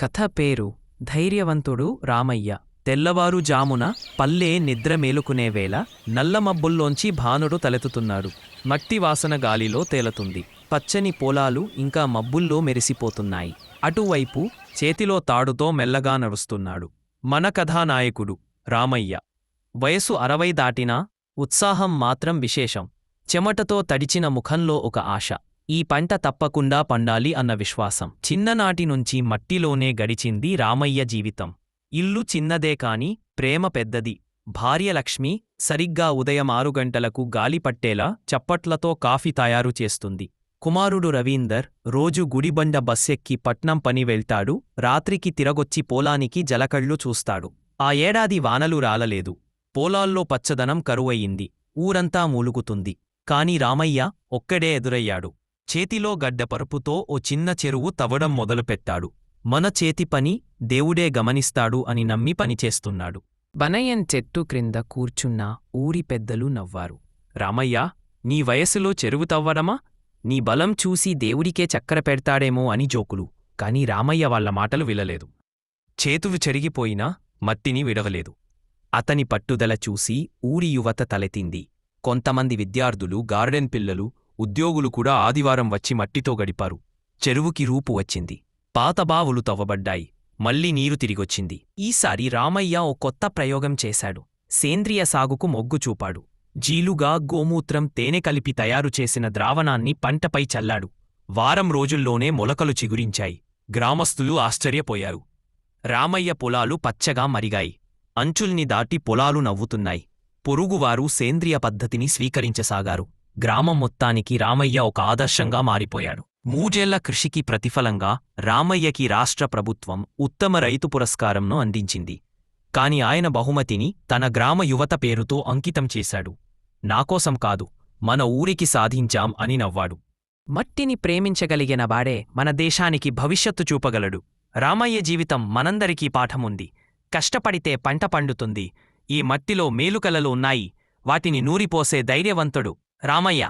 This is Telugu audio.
కథ పేరు ధైర్యవంతుడు రామయ్య. తెల్లవారుజామున పల్లె నిద్ర మేలుకునే వేళ నల్లమబ్బుల్లోంచి భానుడు తలెతుతున్నాడు మట్టి వాసన గాలిలో తేలుతుంది. పచ్చని పొలాలు ఇంకా మబ్బుల్లో మెరిసిపోతున్నాయి. అటువైపు చేతిలో తాడుతో మెల్లగా నడుస్తున్నాడు. మన కథానాయకుడు రామయ్య. వయసు అరవై దాటినా ఉత్సాహం మాత్రం విశేషం. చెమటతో తడిచిన ముఖంలో ఒక ఆశ. ఈ పంట తప్పకుండా పండాలి అన్న విశ్వాసం. చిన్ననాటి నుంచి మట్టిలోనే గడిచింది రామయ్య జీవితం. ఇల్లు చిన్నదే కాని ప్రేమ పెద్దది. భార్య లక్ష్మి సరిగ్గా ఉదయం ఆరు గంటలకు గాలి పట్టేలా చప్పట్లతో కాఫీ తయారు చేస్తుంది. కుమారుడు రవీందర్ రోజు గుడిబండ బస్సెక్కి పట్నం పని వెళ్తాడు రాత్రికి తిరగొచ్చి పోలానికి జలకళ్ళు చూస్తాడు. ఆ ఏడాది వానలు రాలలేదు. పోలాల్లో పచ్చదనం కరువయింది ఊరంతా మూలుగుతుంది. కాని రామయ్య ఒక్కడే ఎదురయ్యాడు. చేతిలో గడ్డపరుపుతో ఓ చిన్న చెరువు తవ్వడం మొదలుపెట్టాడు. మన చేతి పని దేవుడే గమనిస్తాడు అని నమ్మి పనిచేస్తున్నాడు. బనయన్ చెట్టు క్రింద కూర్చున్న ఊరి పెద్దలు నవ్వారు. రామయ్య నీ వయసులో చెరువు తవ్వడమా? నీ బలం చూసి దేవుడికే చక్కెర పెడతాడేమో అని జోకులు. కాని రామయ్య వాళ్ళ మాటలు విలలేదు చేతులు చెరిగిపోయినా మట్టిని విడవలేదు. అతని పట్టుదల చూసి ఊరి యువత తలెతింది కొంతమంది విద్యార్థులు గార్డెన్ పిల్లలు ఉద్యోగులు కూడా ఆదివారం వచ్చి మట్టితో గడిపారు. చెరువుకి రూపు వచ్చింది. పాత బావులు తవ్వబడ్డాయి. మళ్ళీ నీరు తిరిగొచ్చింది. ఈసారి రామయ్య ఓ కొత్త ప్రయోగం చేశాడు. సేంద్రియ సాగుకు మొగ్గు చూపాడు. జీలుగా గోమూత్రం తేనె కలిపి తయారు చేసిన ద్రావణాన్ని పంటపై చల్లాడు. వారం రోజుల్లోనే మొలకలు చిగురించాయి. గ్రామస్తులు ఆశ్చర్యపోయారు. రామయ్య పొలాలు పచ్చగా మరిగాయి. అంచుల్ని దాటి పొలాలు నవ్వుతున్నాయి. పొరుగువారు సేంద్రియ పద్ధతిని స్వీకరించసాగారు. గ్రామం మొత్తానికి రామయ్య ఒక ఆదర్శంగా మారిపోయాడు. మూజేళ్ళ కృషికి ప్రతిఫలంగా రామయ్యకి రాష్ట్ర ప్రభుత్వం ఉత్తమ రైతు పురస్కారంను అందించింది. కాని ఆయన బహుమతిని తన గ్రామ యువత పేరుతో అంకితం చేశాడు. నాకోసం కాదు మన ఊరికి సాధించాం అని నవ్వాడు. మట్టిని ప్రేమించగలిగిన వాడే మన దేశానికి భవిష్యత్తు చూపగలడు. రామయ్య జీవితం మనందరికీ పాఠముంది. కష్టపడితే పంట పండుతుంది. ఈ మట్టిలో మేలుకలలు ఉన్నాయి. వాటిని నూరిపోసే ధైర్యవంతుడు రామయ్య